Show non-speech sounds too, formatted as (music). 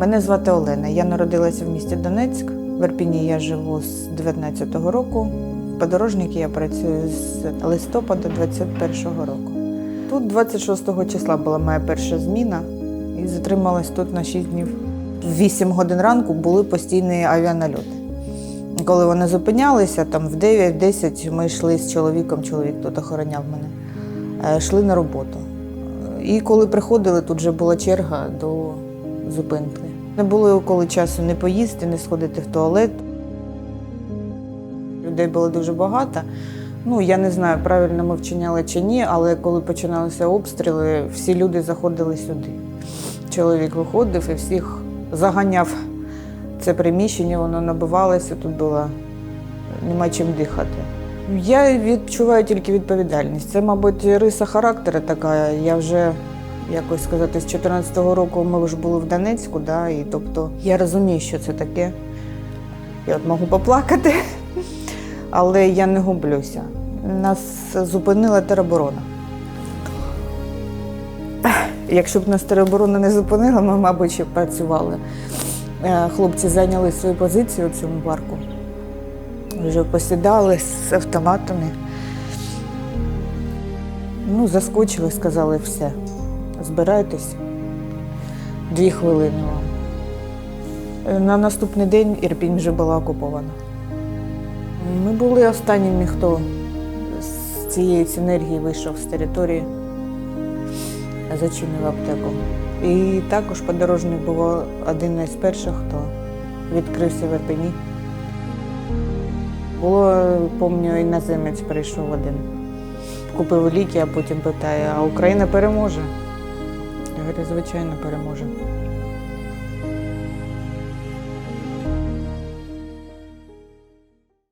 Мене звати Олена. Я народилася в місті Донецьк. В Ірпіні я живу з 19-го року. В подорожнику я працюю з листопада 21-го року. Тут 26 числа була моя перша зміна і затрималась тут на 6 днів. В 8 годин ранку були постійні авіанальоти. Коли вони зупинялися, там в 9-10 ми йшли з чоловіком, чоловік тут охороняв мене, е, йшли на роботу. І коли приходили, тут вже була черга до зупинки. Не було коли часу не поїсти, не сходити в туалет. Людей було дуже багато. Ну, я не знаю, правильно ми вчиняли чи ні, але коли починалися обстріли, всі люди заходили сюди. Чоловік виходив і всіх заганяв це приміщення, воно набивалося, тут було нема чим дихати. Я відчуваю тільки відповідальність. Це, мабуть, риса характеру така. Я вже, якось сказати, з 14-го року ми вже були в Донецьку, да, і тобто я розумію, що це таке. Я от можу поплакати, (laughs) але я не гублюся. Нас зупинила тероборона. (sighs) Якщо б нас тероборона не зупинила, ми, мабуть, ще працювали. Е, Хлопці зайняли свою позицію у цьому парку. Вже посідали з автоматами. Ну, заскочили, сказали все. Збирайтесь. Дві хвилини вам. Е, На наступний день Ірпінь вже була окупована. Ми були останніми, хто з цієї синергії вийшов з території, зачинив аптеку. І також подорожник був один із перших, хто відкрився в Ірпені. Було, пам'ятаю, іноземець прийшов один. Купив ліки, а потім питає, а Україна переможе? Говорю, звичайно, переможе.